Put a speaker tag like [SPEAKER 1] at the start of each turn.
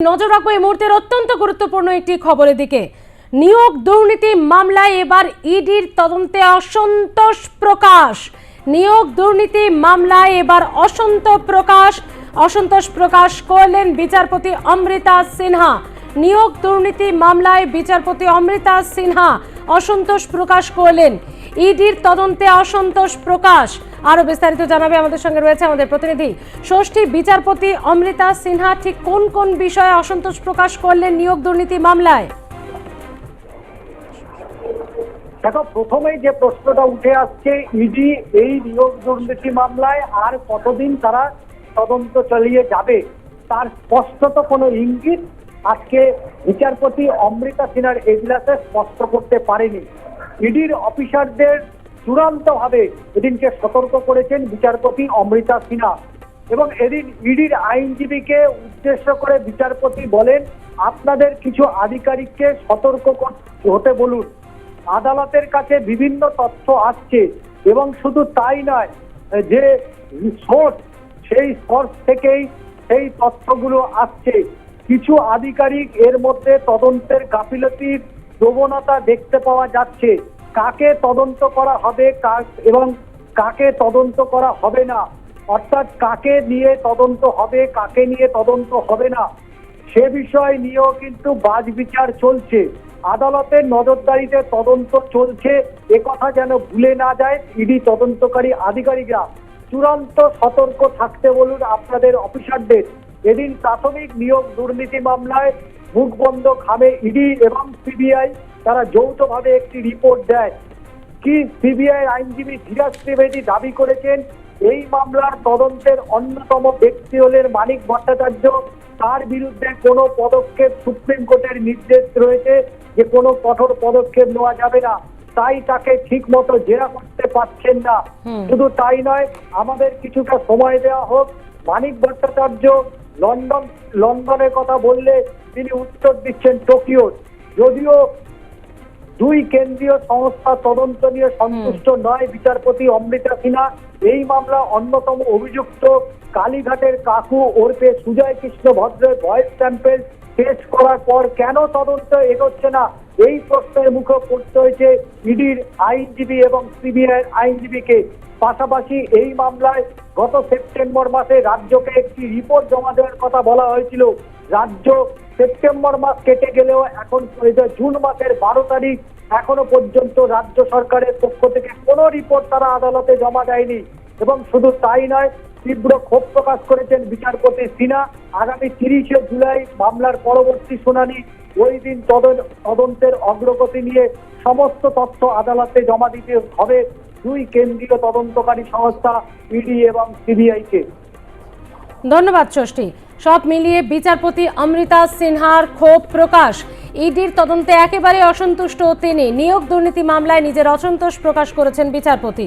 [SPEAKER 1] নজর রাখব এই মুহূর্তের অত্যন্ত গুরুত্বপূর্ণ একটি খবরের দিকে। নিয়োগ দুর্নীতি মামলায় এবার ইডির তদন্তে অসন্তোষ প্রকাশ। নিয়োগ দুর্নীতি মামলায় এবার অসন্তোষ প্রকাশ। অসন্তোষ প্রকাশ করলেন বিচারপতি অমৃতা সিনহা। নিয়োগ দুর্নীতি মামলায় বিচারপতি অমৃতা সিনহা অসন্তোষ প্রকাশ করলেন। ইডির তদন্তে অসন্তোষ প্রকাশ। আরও বিস্তারিত জানাবে আমাদের সঙ্গে রয়েছে আমাদের প্রতিনিধি, ষষ্ঠী বিচারপতি অমৃতা সিনহা। ঠিক কোন কোন বিষয়ে অসন্তোষ প্রকাশ করলেন নিয়োগ দুর্নীতি মামলায়?
[SPEAKER 2] দেখো, প্রথমেই যে প্রশ্নটা উঠে আসছে, ইডি এই নিয়োগ দুর্নীতি মামলায় আর কতদিন তারা তদন্ত চালিয়ে যাবে, তার স্পষ্টত কোনো ইঙ্গিত আজকে বিচারপতি অমৃতা সিনহার এজলাসে স্পষ্ট করতে পারেনি। ইডির অফিসারদের চূড়ান্তভাবে এদিনকে সতর্ক করেছেন বিচারপতি অমৃতা সিনহা এবং এদিন ইডির আইনজীবীকে উদ্দেশ্য করে বিচারপতি বলেন, আপনাদের কিছু আধিকারিককে সতর্ক হতে বলুন। আদালতের কাছে বিভিন্ন তথ্য আসছে এবং শুধু তাই নয়, যে সোর্স, সেই সোর্স থেকেই সেই তথ্যগুলো আসছে। কিছু আধিকারিক এর মধ্যে তদন্তের গাফিলতির প্রবণতা দেখতে পাওয়া যাচ্ছে। কাকে তদন্ত করা হবে এবং কাকে তদন্ত করা হবে না? অর্থাৎ কাকে নিয়ে তদন্ত হবে, কাকে নিয়ে তদন্ত হবে না? সে বিষয় নিয়েও কিন্তু বাজ বিচার চলছে। আদালতের নজরদারিতে তদন্ত চলছে। কথা যেন ভুলে না যায় ইডি তদন্তকারী আধিকারিকরা। চূড়ান্ত সতর্ক থাকতে বলুন আপনাদের অফিসারদের। এদিন প্রাথমিক নিয়োগ দুর্নীতি মামলায় মুখ বন্ধ খামে ইডি এবং সিবিআই তারা যৌথভাবে একটি রিপোর্ট দেয়। কি সিবিআই আইনজীবী ধীরাজ ত্রিবেদী দাবি করেছেন এই মামলার তদন্তের অন্যতম ব্যক্তি হলেন মানিক ভট্টাচার্য। তার বিরুদ্ধে কোনো পদক্ষেপ সুপ্রিম কোর্টের নির্দেশ রয়েছে যে কোনো কঠোর পদক্ষেপ নেওয়া যাবে না। তাই তাকে ঠিক মতো জেরা করতে পারছেন না। শুধু তাই নয় আমাদের কিছুটা সময় দেওয়া হোক। মানিক ভট্টাচার্য লন্ডন লন্ডনের কথা বললে তিনি উত্তর দিচ্ছেন টোকিও যদিও দুই কেন্দ্রীয় সংস্থা তদন্ত নিয়ে সন্তুষ্ট নয় বিচারপতি অমৃতা সিনহা এই মামলা অন্যতম অভিযুক্ত কালীঘাটের কাকু ওরফে সুজয় কৃষ্ণ ভদ্রের ভয়েস স্যাম্পেল টেস্ট করার পর কেন তদন্ত এগোচ্ছে না? এই প্রশ্নের মুখে পড়তে হয়েছে ইডির আইনজীবী এবং সিবিআই আইনজীবীকে। পাশাপাশি এই মামলায় গত সেপ্টেম্বর মাসে রাজ্যকে একটি রিপোর্ট জমা দেওয়ার কথা বলা হয়েছিল। রাজ্য সেপ্টেম্বর মাস কেটে গেলেও এখন জুন মাসের বারো তারিখ, এখনও পর্যন্ত রাজ্য সরকারের পক্ষ থেকে কোনো রিপোর্ট তারা আদালতে জমা দেয়নি এবং শুধু তাই নয়, তীব্র ক্ষোভ প্রকাশ করেছেন বিচারপতি সিনহা। আগামী তিরিশে জুলাই মামলার পরবর্তী শুনানি, ওই দিন তদন্তের অগ্রগতি নিয়ে সমস্ত তথ্য আদালতে জমা দিতে হবে। দুই কেন্দ্রীয় তদন্তকারী সংস্থা, ইডি এবং সিবিআই কে।
[SPEAKER 1] ধন্যবাদ, ষষ্ঠী। সব মিলিয়ে বিচারপতি অমৃতা সিনহার ক্ষোভ প্রকাশ। ইডির তদন্তে একেবারে অসন্তুষ্ট তিনি। নিয়োগ দুর্নীতি মামলায় নিজের অসন্তোষ প্রকাশ করেছেন বিচারপতি।